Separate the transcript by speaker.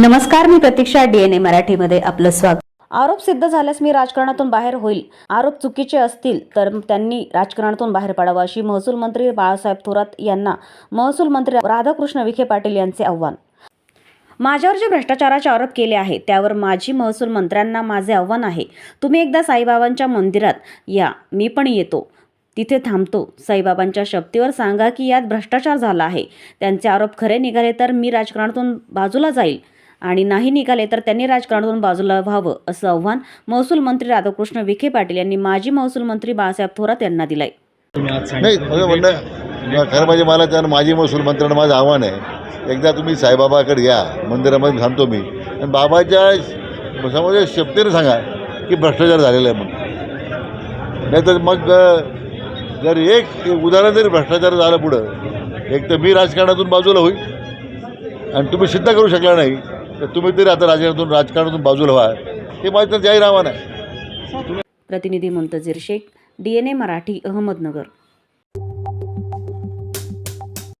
Speaker 1: नमस्कार मी प्रतीक्षा डीएनए मराठीमध्ये आपलं स्वागत. आरोप सिद्ध झाल्यास मी राजकारणातून बाहेर होईल. आरोप चुकीचे असतील तर त्यांनी राजकारणातून बाहेर पडावं अशी महसूल मंत्री बाळासाहेब थोरात यांना महसूल मंत्री राधाकृष्ण विखे पाटील यांचे आव्हान. माझ्यावर जे भ्रष्टाचाराचे आरोप केले आहे त्यावर माजी महसूल मंत्र्यांना माझे आव्हान आहे. तुम्ही एकदा साईबाबांच्या मंदिरात या मी पण येतो. तिथे थांबतो. साईबाबांच्या शक्तीवर सांगा की यात भ्रष्टाचार झाला आहे. त्यांचे आरोप खरे निघाले तर मी राजकारणातून बाजूला जाईल. आणि नाही निघाले तर त्यांनी राजकारणातून बाजूला व्हावं असं आव्हान महसूल मंत्री राधाकृष्ण विखे पाटील यांनी माजी महसूल मंत्री बाळासाहेब थोरात यांना दिलंय.
Speaker 2: नाही म्हणणं खरं म्हणजे मला त्यानं माजी महसूल मंत्र्यांना माझं आव्हान आहे. एकदा तुम्ही साईबाबाकडे या मंदिरामध्ये थांबतो मी. आणि बाबाच्या समोर शब्दीने सांगा की भ्रष्टाचार झालेला आहे म्हणून. नाही तर मग जर एक उदाहरण जरी भ्रष्टाचार झालं पुढं एक तर मी राजकारणातून बाजूला होईल. आणि तुम्ही सिद्ध करू शकला नाही. तुम्ही तरी आता राजकारणातून राजकारणातून बाजूला व्हा. हे माझं जाहीर आव्हान आहे.
Speaker 1: प्रतिनिधी Muntazir Shaikh D N A Marathi Ahmednagar.